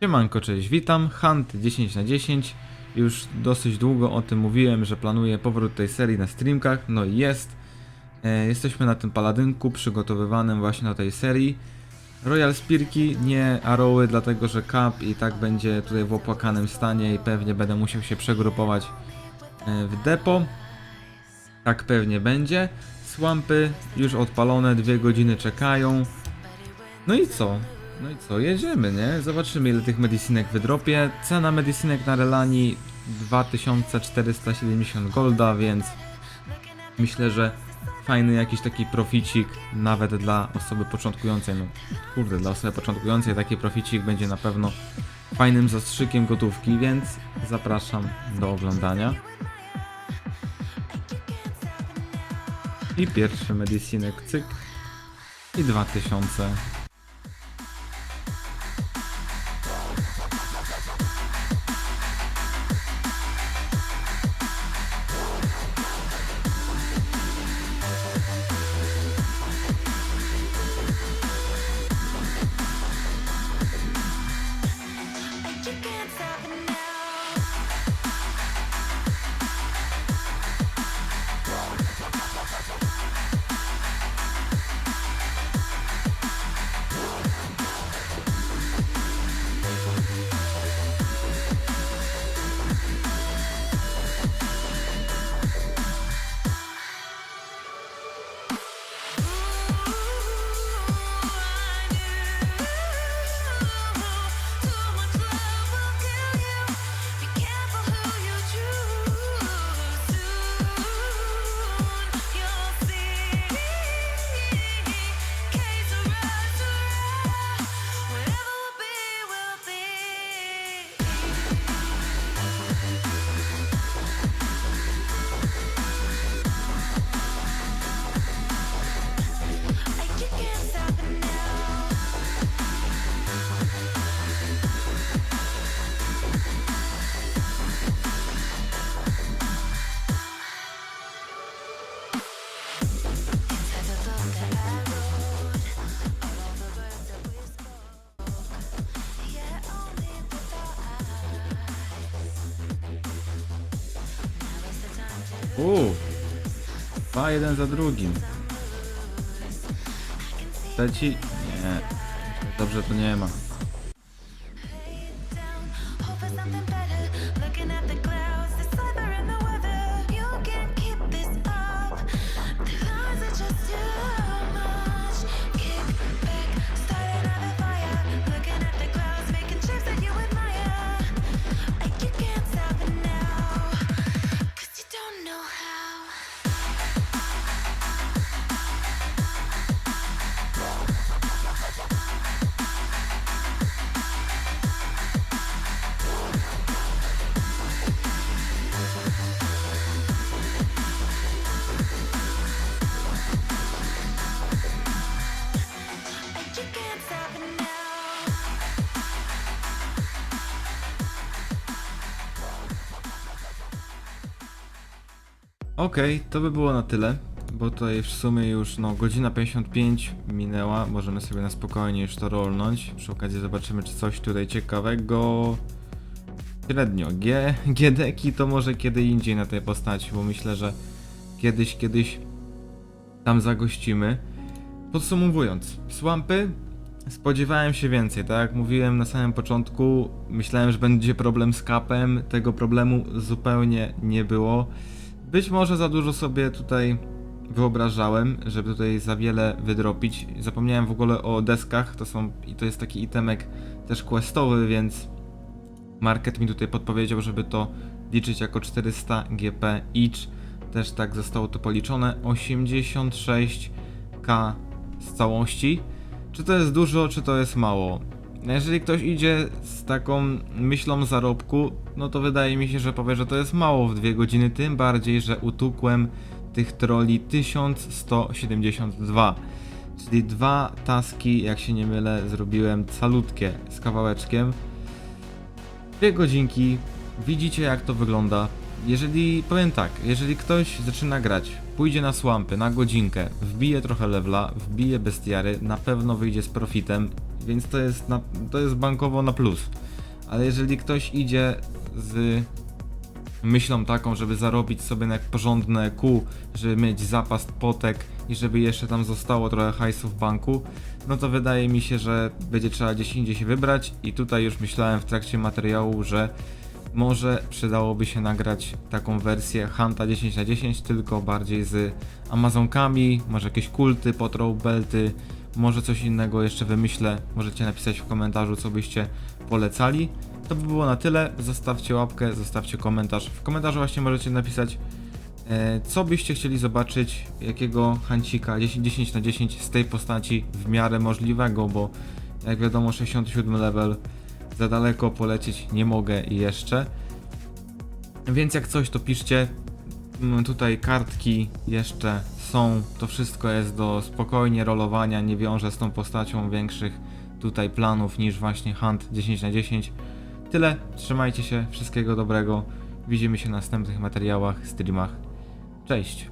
Siemanko, cześć, witam. Hunt 10 na 10. Już dosyć długo o tym mówiłem, że planuję powrót tej serii na streamkach. No i jest. E, jesteśmy na tym paladynku przygotowywanym właśnie do tej serii. Royal Spirki, nie Arrowy, dlatego że Cap i tak będzie tutaj w opłakanym stanie i pewnie będę musiał się przegrupować e, w depo. Tak pewnie będzie. Słampy już odpalone, dwie godziny czekają. No i co? No i co, jedziemy, nie? Zobaczymy ile tych medicinek wydropię. Cena medicinek na Relani 2470 golda, więc myślę, że fajny jakiś taki proficik nawet dla osoby początkującej. No kurde, dla osoby początkującej taki proficik będzie na pewno fajnym zastrzykiem gotówki, więc zapraszam do oglądania. I pierwszy medicinek cyk i 2000 Uuu. Dwa jeden za drugim. Trzeci? Nie. Dobrze to nie ma. Okej, to by było na tyle, bo tutaj w sumie już no godzina 55 minęła, możemy sobie na spokojnie już to rolnąć. Przy okazji zobaczymy czy coś tutaj ciekawego. Średnio. G, Giedeki to może kiedy indziej na tej postaci, bo myślę, że kiedyś, kiedyś tam zagościmy. Podsumowując, słampy spodziewałem się więcej, tak jak mówiłem na samym początku, myślałem, że będzie problem z kapem, tego problemu zupełnie nie było. Być może za dużo sobie tutaj wyobrażałem, żeby tutaj za wiele wydropić. Zapomniałem w ogóle o deskach, to są i to jest taki itemek też questowy, więc market mi tutaj podpowiedział, żeby to liczyć jako 400 GP each. Też tak zostało to policzone. 86k z całości. Czy to jest dużo, czy to jest mało? No Jeżeli ktoś idzie z taką myślą zarobku, no to wydaje mi się, że powie, że to jest mało w dwie godziny, tym bardziej, że utukłem tych troli 1172. Czyli dwa taski, jak się nie mylę, zrobiłem calutkie z kawałeczkiem. Dwie godzinki, widzicie jak to wygląda. Jeżeli, powiem tak, jeżeli ktoś zaczyna grać, pójdzie na słampy, na godzinkę, wbije trochę levela, wbije bestiary, na pewno wyjdzie z profitem, więc to jest, na, to jest bankowo na plus. Ale jeżeli ktoś idzie z myślą taką, żeby zarobić sobie na porządne kół, żeby mieć zapas potek i żeby jeszcze tam zostało trochę hajsu w banku, no to wydaje mi się, że będzie trzeba gdzieś indziej się wybrać i tutaj już myślałem w trakcie materiału, że może przydałoby się nagrać taką wersję Hanta 10 na 10 tylko bardziej z Amazonkami, może jakieś kulty, potroł belty, może coś innego jeszcze wymyślę. Możecie napisać w komentarzu, co byście polecali. To by było na tyle. Zostawcie łapkę, zostawcie komentarz. W komentarzu właśnie możecie napisać, e, co byście chcieli zobaczyć, jakiego hancika 10, 10 na 10 z tej postaci w miarę możliwego, bo jak wiadomo 67 level za daleko polecieć nie mogę jeszcze. Więc jak coś to piszcie. Mm, Tutaj kartki jeszcze są. To wszystko jest do spokojnie rolowania. Nie wiąże z tą postacią większych tutaj planów niż właśnie Hunt 10 na 10. Tyle. Trzymajcie się. Wszystkiego dobrego. Widzimy się w następnych materiałach, streamach. Cześć.